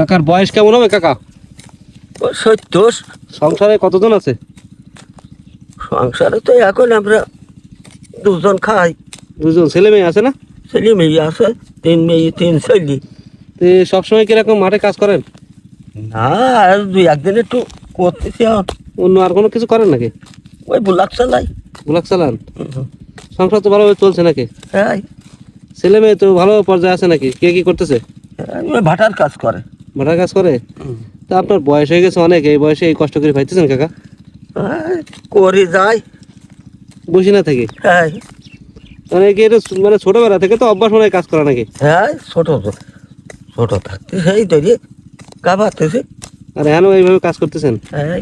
কাকার বয়স কেমন হবে কাকা? সত্তর। সংসারে কতজন আছে? সংসারে তো এখন আমরা দুজন খাই। দুজন ছেলে মেয়ে আছে না? ছেলে মেয়ে আছে তিন মেয়ে তিন ছেলে। তো সবসময় কীরকম মাঠে কাজ করেন? না আর দুই একদিন একটু করতেছি। অন্য আর কোনো কিছু করেন নাকি? ওই বুলাক চালাই। ব্লক চালান? সংসার তো ভালোভাবে চলছে নাকি? হ্যাঁ। ছেলে মেয়ে তো ভালো পর্যায়ে আছে নাকি? কে কি করতেছে? ভাটার কাজ করে। ভাটার কাজ করে? তা আপনার বয়স হয়ে গেছে অনেক এই বয়সে এই কষ্ট করে পাইতেছেন কাকা? করে যায় বসি না থাকি? হ্যাঁ মানে কি এটা মানে ছোটবেলা থেকে তো অভ্যাস মনে হয় কাজ করা নাকি? হ্যাঁ ছোট ছোট থাকতে সেই ধরে কাবাতেছে আর এখনও এইভাবে কাজ করতেছেন? হ্যাঁ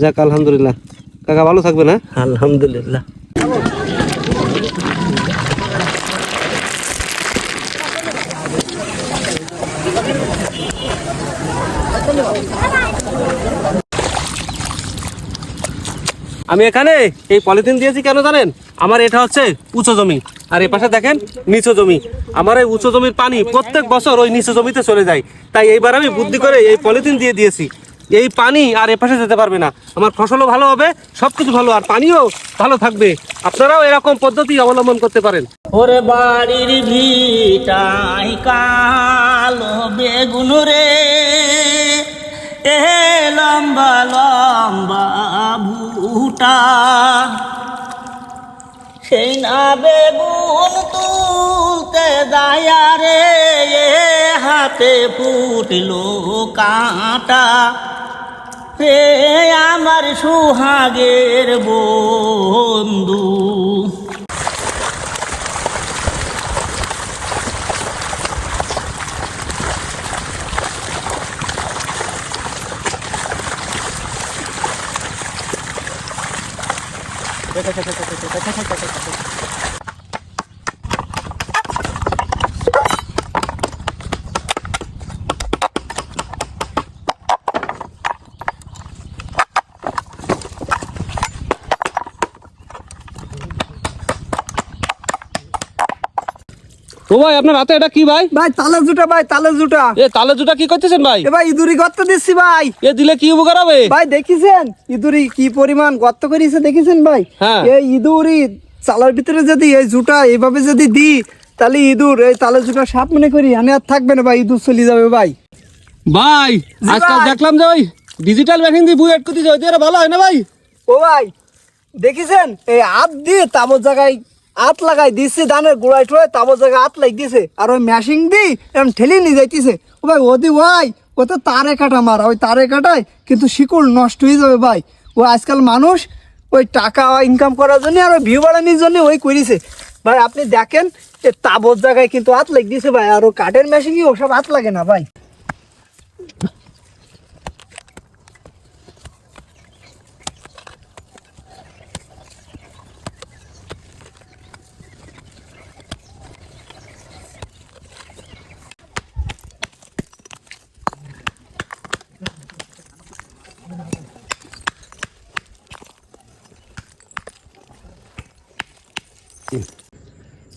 যাক আলহামদুলিল্লাহ। কাকা ভালো থাকবে না আলহামদুলিল্লাহ। আমি এখানে এই পলিথিন দিয়েছি কেন জানেন? আমার এটা হচ্ছে উঁচু জমি। আর এই পাশে দেখেন, নিচু জমি। আমার এই উঁচু জমির পানি প্রত্যেক বছর ওই নিচু জমিতে চলে যায়। তাই এইবার আমি বুদ্ধি করে এই পলিথিন দিয়ে দিয়েছি। এই পানি আর এ পাশে যেতে পারবে না। আমার ফসলও ভালো হবে সব কিছু ভালো, আর পানিও ভালো থাকবে। আপনারাও এরকম পদ্ধতি অবলম্বন করতে পারেন। ওরে বাড়ির ভিটাই কালো বেগুন রে। এ লম্বা লম্বা ভুটা সেই না বেগুন তুলতে দায়া রে হাতে ফুটলো কাঁটা। হে আমার সুহাগের বন্ধু। 分かりました。ও ভাই আপনার হাতে এটা কি ভাই? ভাই তালে জুটা ভাই তালে জুটা। এ তালে জুটা কি করতেছেন ভাই? এ ভাই ইঁদুরি গর্ত দিচ্ছি ভাই। এ দিলে কি উপকার হবে? ভাই দেখেছেন? ইঁদুরি কি পরিমাণ গর্ত করেছে দেখেছেন ভাই? হ্যাঁ। এই ইঁদুরি চালার ভিতরে যদি এই জুটা এইভাবে যদি দিই তাহলে ইঁদুর এই তালে জুটা সাপ মনে করি আমি আর থাকবে না ভাই ইঁদুর চলে যাবে ভাই। ভাই আজকাল দেখলাম যে ওই ডিজিটাল ব্যাংকিং দিয়ে বুয়েট করতে যাই ওই ভালো হয় না ভাই? ও ভাই দেখেছেন? এই হাত দিয়ে তাবর জায়গায় হাত লাগাই দিচ্ছে ধানের গোড়ায় টোড়ায় তাবর জায়গায় হাত লাগ দিছে। আর ওই মেশিন দি এরকম ঠেলে নিয়ে যাইতেছে। ও ভাই, ওদি ভাই, ও তো তারে কাটা মারা, ওই তারে কাটায় কিন্তু শিকড় নষ্ট হয়ে যাবে ভাই। ও আজকাল মানুষ ওই টাকা ইনকাম করার জন্য আর ওই ভিউ বাড়ানোর জন্য ওই করেছে ভাই, আপনি দেখেন, এ তাবর জায়গায় কিন্তু হাত লাগ দিছে ভাই, আর ও কাঠের মেশিনই ওসব হাত লাগে না ভাই।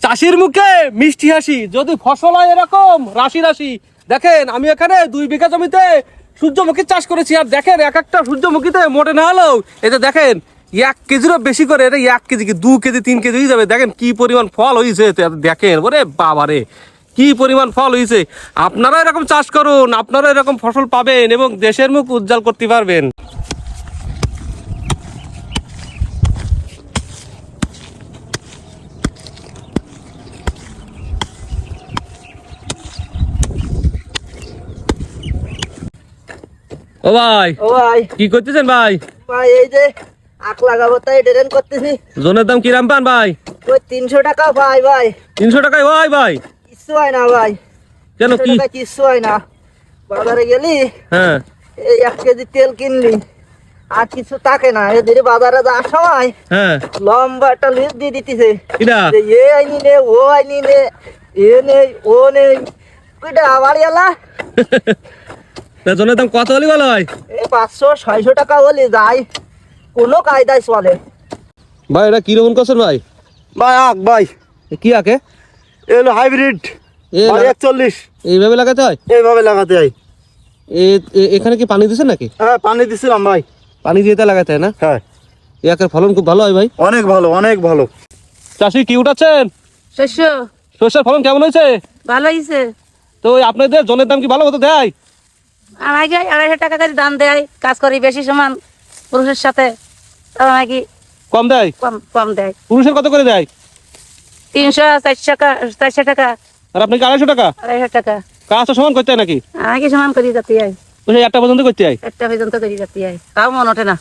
চাষির মুখে মিষ্টি হাসি, যদি ফসল হয় এরকম, রাশি রাশি। দেখেন, আমি এখানে দুই বিঘা জমিতে সূর্যমুখী চাষ করেছি, আর দেখেন, এক একটা সূর্যমুখীতে মোটে না হলেও এতে দেখেন, এক কেজিরও বেশি করে, এটা এক কেজি কি, দু কেজি, তিন কেজি যাবে। দেখেন, কি পরিমাণ ফল হয়েছে দেখেন, ওরে বাবারে, কি পরিমাণ ফল হয়েছে। আপনারা এরকম চাষ করুন আপনারা এরকম ফসল পাবেন এবং দেশের মুখ উজ্জ্বল করতে পারবেন। ও ভাই ও ভাই। কি করতেছেন ভাই? ভাই এই যে আখ লাগাবো তাই ডেরেন করতেছি। জোনের দাম কিরাম পান ভাই? ওই তিনশো টাকা ভাই ভাই। তিনশো টাকায় ভাই ভাই। কিচ্ছু হয় না ভাই। কেন কি? কিচ্ছু হয় না। বাজারে গেলি হ্যাঁ। এই এক কেজি তেল কিনলি আর কিছু থাকে না। এদের বাজারে যাওয়ার সময় হ্যাঁ। লম্বা একটা লিস্ট দিয়ে দিতেছে। যে এ আইনি নে ও আইনি নে এ নেই ও নেই। কইটা আবার এলা তা জনের দাম কত হলে ভালো হয় এই পাঁচশো ছয়শো টাকা হলে যাই। কোনো কায়দায় চলে। ভাই এটা কি রকম করছেন ভাই? ভাই আক ভাই। এ কি আঁকে এলো হাইব্রিড এ লাগা- একচল্লিশ। এইভাবে লাগাতে হয়? এইভাবে লাগাতে হয়। এ- এ- এখানে কি পানি দিছেন নাকি? হ্যাঁ পানি দিছিলাম ভাই। পানি দিয়ে তা লাগাতে হয় না? হ্যাঁ। একের ফলন খুব ভালো হয় ভাই। অনেক ভালো অনেক ভালো। চাষি কি উঠাচ্ছেন? শস্য। শস্যের ফলন কেমন হয়েছে? ভালো হয়েছে। তো ওই আপনাদের জনের দাম কি ভালো মতো দেয়? আমাকে আড়াইশো টাকা করে দাম দেয় কাজ করি বেশি সমান পুরুষের সাথে তো আমাকে কম দেয়? কম কম দেয়। পুরুষের কত করে দেয়? তিনশো চারশো টাকা চারশো টাকা। আর আপনাকে আড়াইশো টাকা? আড়াইশো টাকা। কাজ তো সমান করতে হয় নাকি? আমাকে সমান করি যাতে আয় একটা পর্যন্ত করতে হয়? একটা পর্যন্ত করি যাতে আয় তাও মন ওঠে না।